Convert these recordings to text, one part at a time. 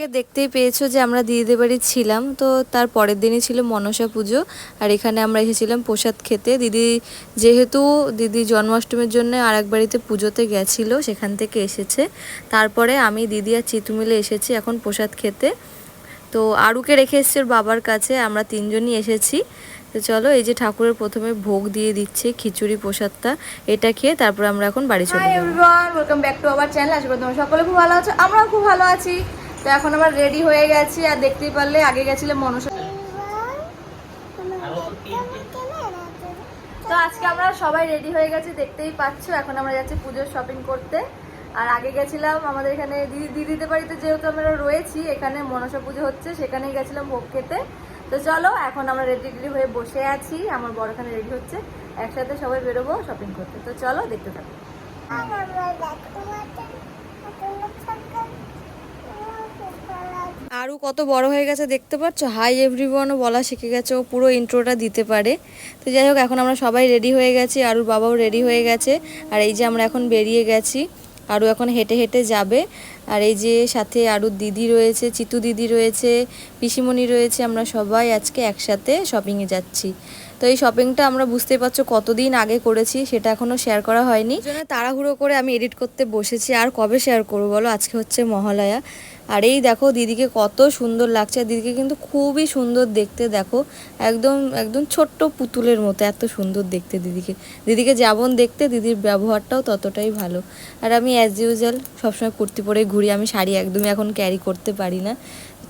আগে দেখতেই পেয়েছ যে আমরা দিদিদের বাড়ি ছিলাম তো তার পরের দিনই ছিল মনসা পুজো। আর এখানে আমরা এসেছিলাম প্রসাদ খেতে। দিদি যেহেতু দিদি জন্মাষ্টমীর জন্য আর এক বাড়িতে পুজোতে গেছিল সেখান থেকে এসেছে। তারপরে আমি দিদি আর চিতু মিলে এসেছি এখন প্রসাদ খেতে। তো আরুকে রেখে এসেছি বাবার কাছে আমরা তিনজনই এসেছি। তো চলো এই যে ঠাকুরের প্রথমে ভোগ দিয়ে দিচ্ছে খিচুড়ি প্রসাদটা এটা খেয়ে তারপর আমরা এখন বাড়ি চলে যাব। Welcome back to our channel আশা করি তোমরা সকলে খুব ভালো আছো আমরাও খুব ভালো আছি। তো এখন আমরা রেডি হয়ে গেছি, আর দেখতেই পারলে আগে গেছিলাম মনসা তো আজকে আমরা সবাই রেডি হয়ে গেছি, দেখতেই পাচ্ছ, এখন আমরা যাচ্ছি পুজোর শপিং করতে। আর আগে গেছিলাম আমাদের এখানে দিদি, দিদিদের বাড়িতে যেহেতু আমরা রয়েছি, এখানে মনসা পুজো হচ্ছে, সেখানেই গেছিলাম ভোগ খেতে। তো চলো, এখন আমরা রেডি রেডি হয়ে বসে আছি, আমার বড় এখানে রেডি হচ্ছে, একসাথে সবাই বেরোবো শপিং করতে। তো চলো, দেখতে থাকো। আরও কত বড় হয়ে গেছে দেখতে পাচ্ছ? হাই এভরিওয়ানও বলা শিখে গেছে, ও পুরো ইন্ট্রোটা দিতে পারে। তো যাই হোক, এখন আমরা সবাই রেডি হয়ে গেছি, আরুর বাবাও রেডি হয়ে গেছে। আর এই যে আমরা এখন বেরিয়ে গেছি আরও এখন হেঁটে হেঁটে যাবে। আর এই যে সাথে আরুর দিদি রয়েছে, চিতু দিদি রয়েছে, পিসিমণি রয়েছে, আমরা সবাই আজকে একসাথে শপিংয়ে যাচ্ছি। তো এই শপিংটা আমরা বুঝতে পারছ কতদিন আগে করেছি, সেটা এখনও শেয়ার করা হয়নি। তাড়াহুড়ো করে আমি এডিট করতে বসেছি, আর কবে শেয়ার করব বলো? আজকে হচ্ছে মহালয়া। আর এই দেখো দিদিকে কত সুন্দর লাগছে দিদিকে কিন্তু খুবই সুন্দর দেখতে দেখো। একদম একদম ছোট্ট পুতুলের মতো এত সুন্দর দেখতে দিদিকে। দিদিকে যেমন দেখতে, দিদির ব্যবহারটাও ততটাই ভালো। আর আমি অ্যাজ ইউজুয়াল সবসময় কুর্তি পরে ঘুরি, আমি শাড়ি একদমই এখন ক্যারি করতে পারি না।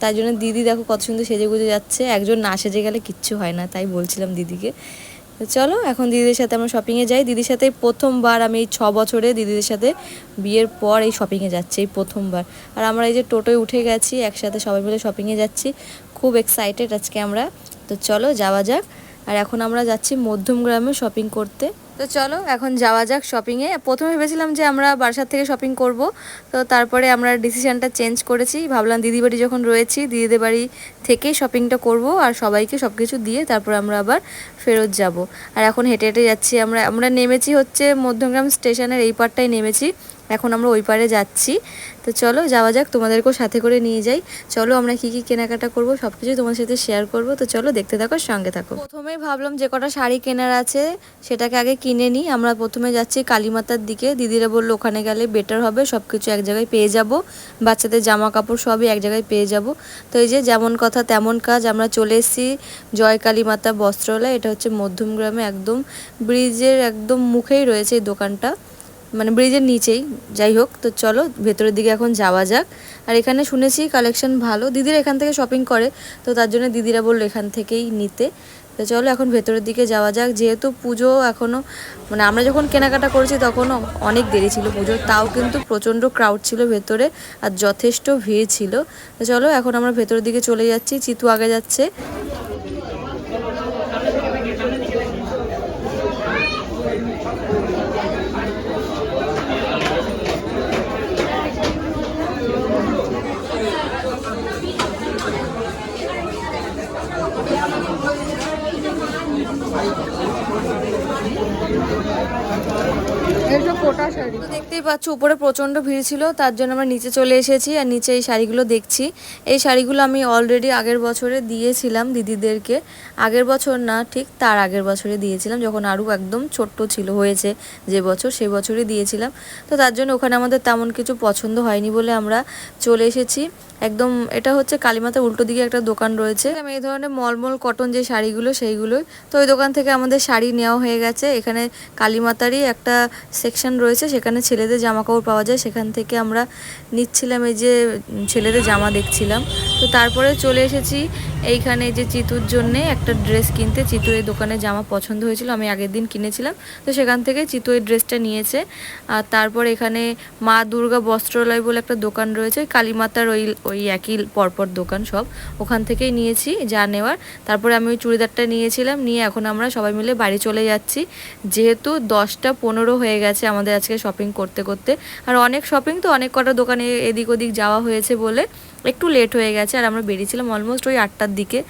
তাই জন্য দিদি দেখো কত সুন্দর সেজে গুজে যাচ্ছে, একজন না সেজে গেলে কিচ্ছু হয় না, তাই বলছিলাম দিদিকে। তো চলো, এখন দিদিদের সাথে আমরা শপিংয়ে যাই। দিদির সাথে প্রথমবার আমি এই ছ বছরে দিদিদের সাথে বিয়ের পর এই শপিংয়ে যাচ্ছি, এই প্রথমবার। আর আমরা এই যে টোটোয় উঠে গেছি, একসাথে সবাই মিলে শপিংয়ে যাচ্ছি। খুব এক্সাইটেড আজকে আমরা। তো চলো, যাওয়া যাক। আর এখন আমরা যাচ্ছি মধ্যম গ্রামে শপিং করতে। তো চলো, এখন যাওয়া যাক শপিংয়ে প্রথমে ভেবেছিলাম যে আমরা বারাসাত থেকে শপিং করব। তো তারপরে আমরা ডিসিশনটা চেঞ্জ করেছি। ভাবলাম দিদি বাড়ি যখন রয়েছি দিদিদের বাড়ি থেকেই শপিংটা করব আর সবাইকে সব কিছু দিয়ে তারপর আমরা আবার ফেরত যাব। আর এখন হেঁটে হেঁটে যাচ্ছি আমরা। আমরা নেমেছি হচ্ছে মধ্যমগ্রাম স্টেশনের এই পারটাই নেমেছি। এখন আমরা ওই পারে যাচ্ছি। তো চলো, যাওয়া যাক, তোমাদেরকেও সাথে করে নিয়ে যাই। চলো, আমরা কি কি কেনাকাটা করব সব কিছুই তোমার সাথে শেয়ার করব। তো চলো, দেখতে থাকো সঙ্গে থাকো। প্রথমেই ভাবলাম যে কটা শাড়ি কেনার আছে, সেটাকে আগে কিনে নিই। আমরা প্রথমে যাচ্ছি কালীমাতার দিকে। দিদিরা বলল, ওখানে গেলে বেটার হবে সব কিছু এক জায়গায় পেয়ে যাব। বাচ্চাদের জামা কাপড় সবই এক জায়গায় পেয়ে যাব। তো এই যে, যেমন কথা তেমন কাজ, আমরা চলে এসেছি জয় কালীমাতা বস্ত্রালয়। এটা হচ্ছে মধ্যমগ্রামে একদম ব্রিজের একদম মুখেই রয়েছে এই দোকানটা। মানে ব্রিজের নিচেই। যাই হোক, তো চলো, ভেতরের দিকে এখন যাওয়া যাক। আর এখানে শুনেছি কালেকশন ভালো। দিদিরা এখান থেকে শপিং করে, তো তার জন্য দিদিরা বলল এখান থেকেই নিতে। তো চলো, এখন ভেতরের দিকে যাওয়া যাক। যেহেতু পুজো এখনও মানে আমরা যখন কেনাকাটা করেছি তখনও অনেক দেরি ছিল পুজো তাও কিন্তু প্রচণ্ড ক্রাউড ছিল ভেতরে আর যথেষ্ট ভিড় ছিল। তো চলো, এখন আমরা ভেতরের দিকে চলে যাচ্ছি। চিতু আগে যাচ্ছে এইসব কোটা দেখতেই পাচ্ছ, উপরে প্রচণ্ড ভিড় ছিল, তার জন্য আমরা নিচে চলে এসেছি আর নিচে এই শাড়িগুলো দেখছি। এই শাড়িগুলো আমি অলরেডি আগের বছরে দিয়েছিলাম দিদিদেরকে। আগের বছর না, ঠিক তার আগের বছরে দিয়েছিলাম, যখন আরও একদম ছোট্ট ছিল, হয়েছে যে বছর সেই বছরই দিয়েছিলাম। তো তার জন্য ওখানে আমাদের তেমন কিছু পছন্দ হয়নি বলে আমরা চলে এসেছি। একদম এটা হচ্ছে কালীমাতার উল্টো দিকে একটা দোকান রয়েছে। আমি এই ধরনের মলমল কটন যে শাড়িগুলো, সেইগুলোই। তো ওই দোকান থেকে আমাদের শাড়ি নেওয়া হয়ে গেছে। এখানে কালীমাতারই একটা সেকশন রয়েছে, সেখানে ছেলেদের জামা কাপড় পাওয়া যায় সেখান থেকে আমরা নিচ্ছিলাম এই যে ছেলেদের জামা দেখছিলাম। তো তারপরে চলে এসেছি। এইখানে যে চিতুর জন্যে একটা ড্রেস কিনতে চিতু এই দোকানে জামা পছন্দ হয়েছিল, আমি আগের দিন কিনেছিলাম। তো সেখান থেকে চিতু এই ড্রেসটা নিয়েছে। আর তারপর এখানে মা দুর্গা বস্ত্রালয় বলে একটা দোকান রয়েছে, কালীমাতার ওই ওই একই পরপর দোকান সব। ওখান থেকেই নিয়েছি যা নেওয়ার। তারপরে আমি ওই চুড়িদারটা নিয়েছিলাম, নিয়ে এখন আমরা সবাই মিলে বাড়ি চলে যাচ্ছি। যেহেতু দশটা পনেরো হয়ে গেছে আমাদের আজকে শপিং করতে করতে। আর অনেক শপিং তো অনেক কটা দোকানে এদিক ওদিক যাওয়া হয়েছে বলে। একটু লেট হয়ে গেছে আর আমরা বেরিয়েছিলাম অলমোস্ট ওই আটটার দিকে।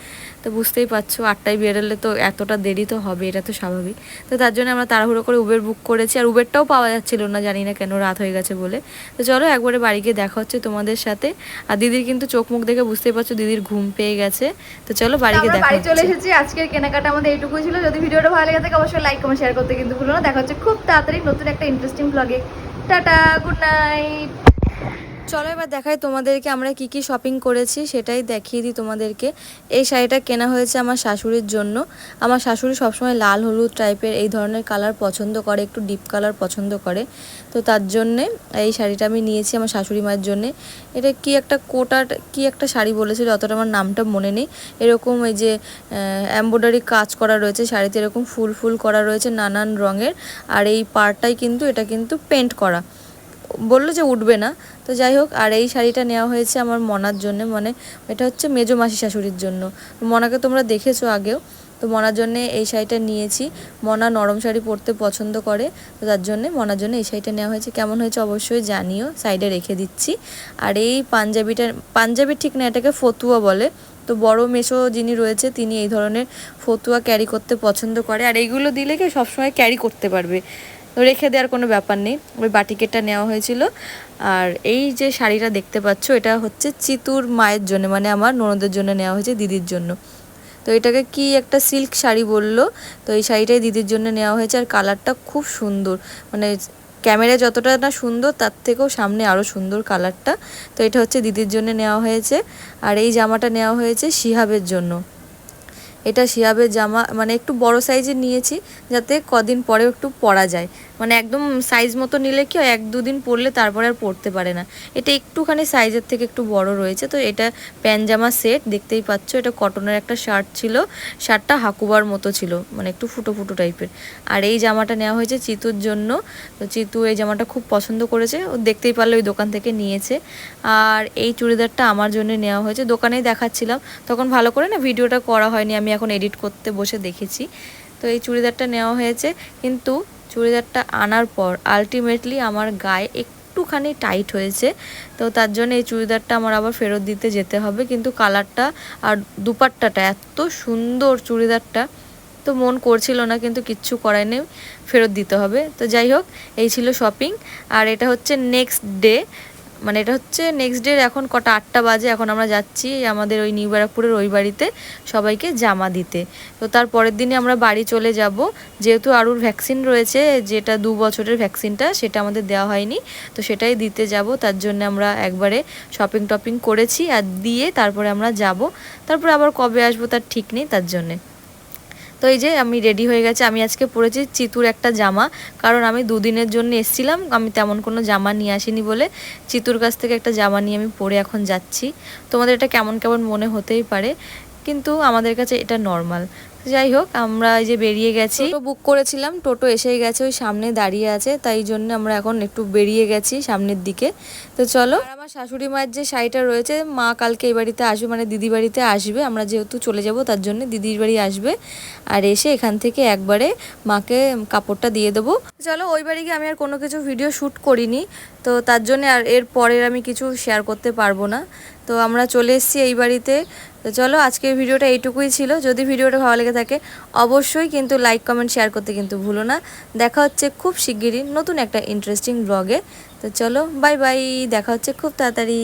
তো বুঝতেই পারছ আটটায় বেরোলে তো এতটা দেরি তো হবে এটা তো স্বাভাবিক। তো তার জন্য আমরা তাড়াহুড়ো করে উবের বুক করেছি আর উবেরটাও পাওয়া যাচ্ছিল না জানি না কেন রাত হয়ে গেছে বলে। তো চলো একবারে বাড়ি গিয়ে দেখা হচ্ছে তোমাদের সাথে। আর দিদির কিন্তু চোখ মুখ দেখে বুঝতেই পারছ দিদির ঘুম পেয়ে গেছে। তো চলো বাড়ি গিয়ে দেখা বাড়ি চলে এসেছি আজকের কেনাকাটা আমাদের এইটুকুই ছিল। যদি ভিডিওটা ভালো লেগে থাকে অবশ্যই লাইক কমেন্ট শেয়ার করতে কিন্তু ভুলো না। দেখা হচ্ছে খুব তাড়াতাড়ি নতুন একটা ইন্টারেস্টিং ব্লগে টাটা গুড নাইট চলো এবার দেখাই তোমাদেরকে আমরা কি কি শপিং করেছি, সেটাই দেখিয়ে দিই তোমাদেরকে। এই শাড়িটা কেনা হয়েছে আমার শাশুড়ির জন্য। আমার শাশুড়ি সবসময় লাল, হলুদ টাইপের এই ধরনের কালার পছন্দ করে, একটু ডিপ কালার পছন্দ করে। তো তার জন্যে এই শাড়িটা আমি নিয়েছি আমার শাশুড়ি মায়ের জন্যে। এটা কি একটা কোটার কি একটা শাড়ি বলেছিল, অতটা আমার নামটা মনে নেই। এরকম এই যে এম্ব্রয়ডারি কাজ করা রয়েছে, শাড়িতে এরকম ফুল ফুল করা রয়েছে নানান রঙের। আর এই পার্টটাই কিন্তু, এটা কিন্তু পেন্ট করা। বলল যে উঠবে না। তো যাই হোক, আর এই শাড়িটা নেওয়া হয়েছে আমার মনার জন্য মানে এটা হচ্ছে মেজো মাসি শাশুড়ির জন্য। মনাকে তোমরা দেখেছ আগেও। তো মনার জন্য এই শাড়িটা নিয়েছি। মনা নরম শাড়ি পরতে পছন্দ করে, তো তার জন্য মনার জন্য এই শাড়িটা নেওয়া হয়েছে। কেমন হয়েছে অবশ্যই জানিও, সাইডে রেখে দিচ্ছি। আর এই পাঞ্জাবিটা পাঞ্জাবি ঠিক না, এটাকে ফতুয়া বলে। তো বড় মেশো যিনি রয়েছে, তিনি এই ধরনের ফতুয়া ক্যারি করতে পছন্দ করে। আর এইগুলো দিলে কি সবসময় ক্যারি করতে পারবে? রেখে দেওয়ার কোনো ব্যাপার নেই। ওই বাটিকেটটা নেওয়া হয়েছিল। আর এই যে শাড়িটা দেখতে পাচ্ছ, এটা হচ্ছে চিতুর মায়ের জন্য মানে আমার ননদের জন্য নেওয়া হয়েছে দিদির জন্য। তো এটাকে কি একটা সিল্ক শাড়ি বলল? তো এই শাড়িটাই দিদির জন্য নেওয়া হয়েছে। আর কালারটা খুব সুন্দর। মানে ক্যামেরা যতটা না সুন্দর, তার থেকেও সামনে আরও সুন্দর কালারটা। তো এটা হচ্ছে দিদির জন্য নেওয়া হয়েছে। আর এই জামাটা নেওয়া হয়েছে শিহাবের জন্য। এটা শিহাবের জামা মানে একটু বড় সাইজের নিয়েছি, যাতে কদিন পরেও একটু পরা যায়। মানে একদম সাইজ মতো নিলে কি এক দুদিন পরলে তারপরে আর পরতে পারে না। এটা একটুখানি সাইজের থেকে একটু বড় রয়েছে, তো এটা প্যান জামা সেট দেখতেই পাচ্ছ এটা কটনের একটা শার্ট ছিল। শার্টটা হাকুবার মতো ছিল মানে একটু ফুটো ফুটো টাইপের আর এই জামাটা নেওয়া হয়েছে চিতুর জন্য। তো চিতু এই জামাটা খুব পছন্দ করেছে, ও দেখতেই পারলে ওই দোকান থেকে নিয়েছে। আর এই চুড়িদারটা আমার জন্য নেওয়া হয়েছে, দোকানেই দেখাচ্ছিলাম। তখন ভালো করে না ভিডিওটা করা হয়নি, আমি এখন এডিট করতে বসে দেখেছি। তো এই চুড়িদারটা নেওয়া হয়েছে, কিন্তু চুড়িদারটা আনার পর আলটিমেটলি আমার গায়ে একটুখানি টাইট হয়েছে। তো তার জন্য এই চুড়িদারটা আমার আবার ফেরত দিতে যেতে হবে। কিন্তু কালারটা আর দুপাট্টাটা, এত সুন্দর চুড়িদারটা। তো মন করছিল না, কিন্তু কিচ্ছু করায়নি নেই, ফেরত দিতে হবে। তো যাই হোক, এই ছিল শপিং আর এটা হচ্ছে নেক্সট ডে মানে এটা হচ্ছে নেক্সট ডে এখন কটা আটটা বাজে, এখন আমরা যাচ্ছি আমাদের ওই নিউ ব্যারাকপুরের ওই বাড়িতে সবাইকে জামা দিতে। তো তার পরের দিনে আমরা বাড়ি চলে যাব। যেহেতু আরুর ভ্যাকসিন রয়েছে, যেটা দু বছরের ভ্যাকসিনটা সেটা আমাদের দেওয়া হয়নি। তো সেটাই দিতে যাব। তার জন্য আমরা একবারে শপিং টপিং করেছি আর দিয়ে তারপরে আমরা যাব। তারপরে আবার কবে আসব তার ঠিক নেই তার জন্যে। তো এই যে আমি রেডি হয়ে গেছে, আমি আজকে পরেছি চিতুর একটা জামা। কারণ আমি দুদিনের জন্য এসছিলাম, আমি তেমন কোনো জামা নিয়ে আসিনি বলে চিতুর কাছ থেকে একটা জামা নিয়ে আমি পরে এখন যাচ্ছি। তোমাদের এটা কেমন কেমন মনে হতেই পারে, কিন্তু আমাদের কাছে এটা নর্মাল যাই হোক, আমরা যে বেরিয়ে গেছি। টোটো বুক করেছিলাম, টোটো এসেই গেছে, ওই সামনে দাঁড়িয়ে আছে, তাই জন্য আমরা এখন একটু বেরিয়ে গেছি সামনের দিকে। তো চলো। আমার শাশুড়ি মায়ের যে শাড়িটা রয়েছে, মা কালকে এই বাড়িতে আসবে মানে দিদি বাড়িতে আসবে। আমরা যেহেতু চলে যাব, তার জন্য দিদির বাড়ি আসবে। আর এসে এখান থেকে একবারে মাকে কাপড়টা দিয়ে দেবো। চলো, ওই বাড়ি গিয়ে আমি আর কোনো কিছু ভিডিও শ্যুট করিনি। তো তার জন্য আর এর পরের আমি কিছু শেয়ার করতে পারব না। তো আমরা চলে এসেছি এই বাড়িতে। তো চলো, আজকের ভিডিওটা এইটুকুই ছিল। যদি ভিডিওটা ভালো লেগে থাকে, অবশ্যই কিন্তু লাইক কমেন্ট শেয়ার করতে কিন্তু ভুলো না। দেখা হচ্ছে খুব শিগগিরই নতুন একটা ইন্টারেস্টিং ব্লগে তো চলো বাই বাই দেখা হচ্ছে খুব তাড়াতাড়ি।